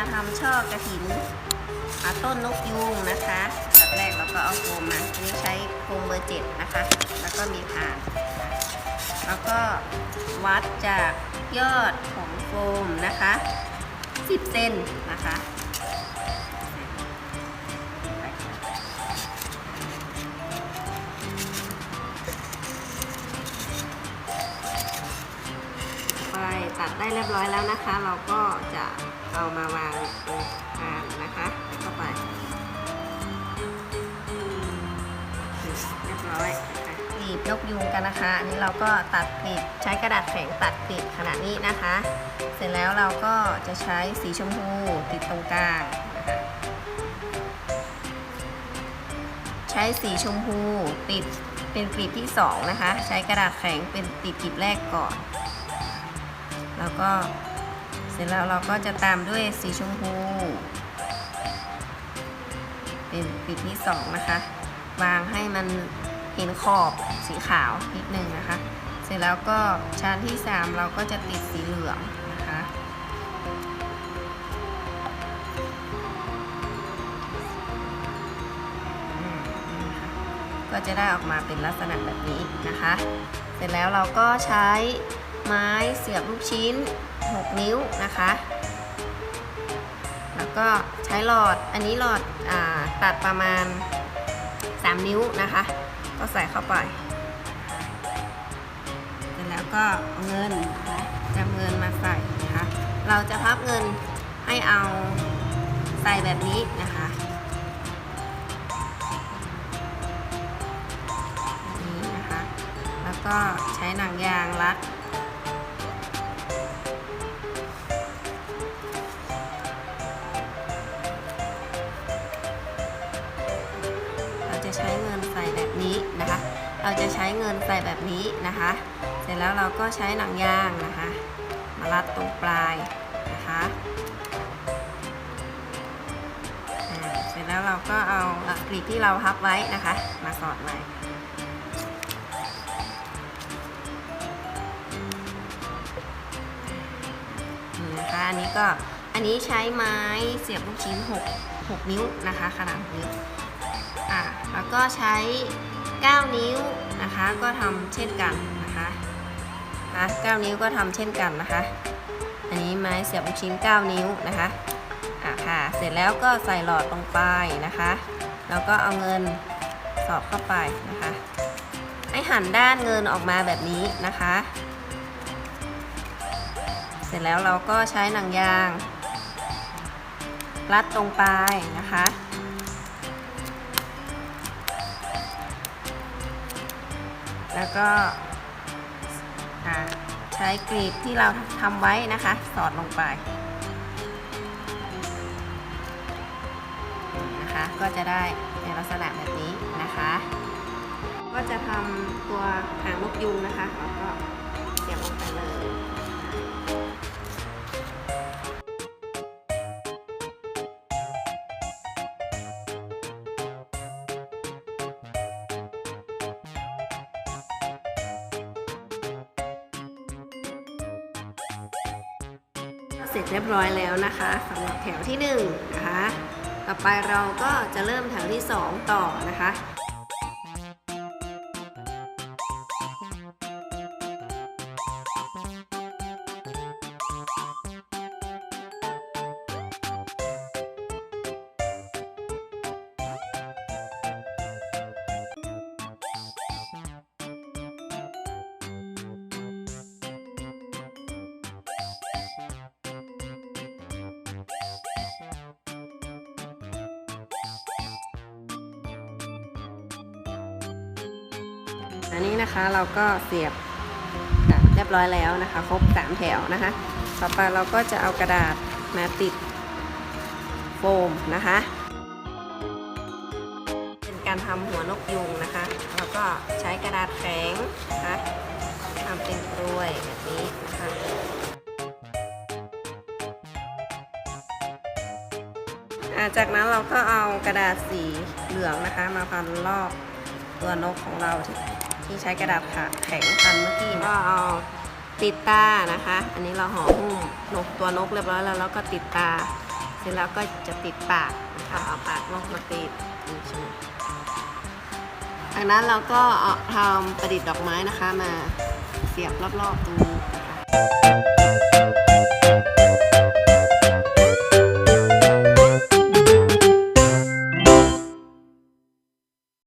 มาทำช่อกระถินเอาต้นนกยูงนะคะแบบแรกเราก็เอาโฟมมาอันนี้ใช้โฟมเบอร์เจ็ดนะคะ แล้วก็มีผ่าน แล้วก็วัดจากยอดของโฟมนะคะ 10 เซนนะคะ ได้เรียบร้อยแล้วนะคะ เราก็จะเอามาวางตรงกลางนะคะเข้าไปเรียบร้อยตีบยกยุงกันนะคะอันนี้เราก็ตัดกลีบใช้กระดาษแข็งตัดกลีบขนาดนี้นะคะ เสร็จแล้วเราก็จะใช้สีชมพูติดตรงกลางนะคะใช้สีชมพูติดเป็นกลีบที่สองนะคะ ใช้กระดาษแข็งเป็นติดกลีบแรกก่อน แล้วก็เสร็จแล้วเราก็จะตามด้วยสีชมพู เป็นปิดที่สองนะคะ วางให้มันเห็นขอบสีขาวนิดนึงนะคะ เสร็จแล้วก็ชั้นที่สามเราก็จะติดสีเหลืองนะคะอืมนี่ค่ะก็จะได้ออกมาเป็นลักษณะแบบนี้นะคะ เสร็จแล้วเราก็ใช้ ไม้เสียบลูกชิ้น 6 นิ้วนะคะ แล้วก็ใช้หลอด อันนี้หลอดอตัดประมาณ 3 นิ้วนะคะ ก็ใส่เข้าไป เสร็จแล้วก็เงินนะคะจับเงินมาใส่นะคะ เราจะพับเงินให้เอาใส่แบบนี้นะคะนี้นะคะแล้วก็ใช้หนังยางรัด จะใช้เงินใส่แบบนี้นะคะ เราจะใช้เงินใส่แบบนี้นะคะ เสร็จแล้วเราก็ใช้หนังยางนะคะ มารัดตรงปลายนะคะเสร็จแล้วเราก็เอาอะกลีบที่เราพับไว้นะคะ มาสอดไว้นะคะอันนี้ก็อันนี้ใช้ไม้เสียบลูกชิ้น 6 6 นิ้วนะคะ ขนาดนิ้ว แล้วก็ใช้ 9 นิ้วนะคะ ก็ทำเช่นกันนะคะนะ9นิ้วก็ทำเช่นกันนะคะ อันนี้ไม้เสียบลูกชิ้น 9 นิ้วนะคะอะค่ะ เสร็จแล้วก็ใส่หลอดลงไปนะคะ แล้วก็เอาเงินสอดเข้าไปนะคะ ให้หันด้านเงินออกมาแบบนี้นะคะ เสร็จแล้วเราก็ใช้หนังยางรัดตรงปลายนะคะ แล้วก็ใช้กรีบที่เราทำไว้นะคะ สอดลงไปนะคะ ก็จะได้ในลักษณะแบบนี้นะคะ ก็จะทำตัวหางนกยูงนะคะแล้วก็เสียบลงไปเลย เสร็จเรียบร้อยแล้วนะคะสำหรับแถวที่1นงนะคะ ต่อไปเราก็จะเริ่มแถวที่ 2 ต่อนะคะ อันนี้นะคะเราก็เสียบเรียบร้อยแล้วนะคะ ครบ 3 แถวนะคะ ต่อไปเราก็จะเอากระดาษมาติดโฟมนะคะ เป็นการทำหัวนกยุงนะคะแล้วก็ใช้กระดาษแข็งนะคะทำเป็นกล้วยแบบนี้นะคะจากนั้นเราก็เอากระดาษสีเหลืองนะคะ มาพันรอบตัวนกของเรา ที่ใช้กระดาษค่ะแข็งพันเมื่อกี้ก็เอาติดตานะคะ อันนี้เราห่อหุ้มนกตัวนกเรียบร้อยแล้วแล้วก็ติดตา เสร็จแล้วก็จะติดปากนะคะเอาปากนกมาติดนี่ใช่ไหมอันจากนั้นเราก็เอาทำประดิษฐ์ดอกไม้นะคะมาเสียบรอบๆตรงนี้นะคะ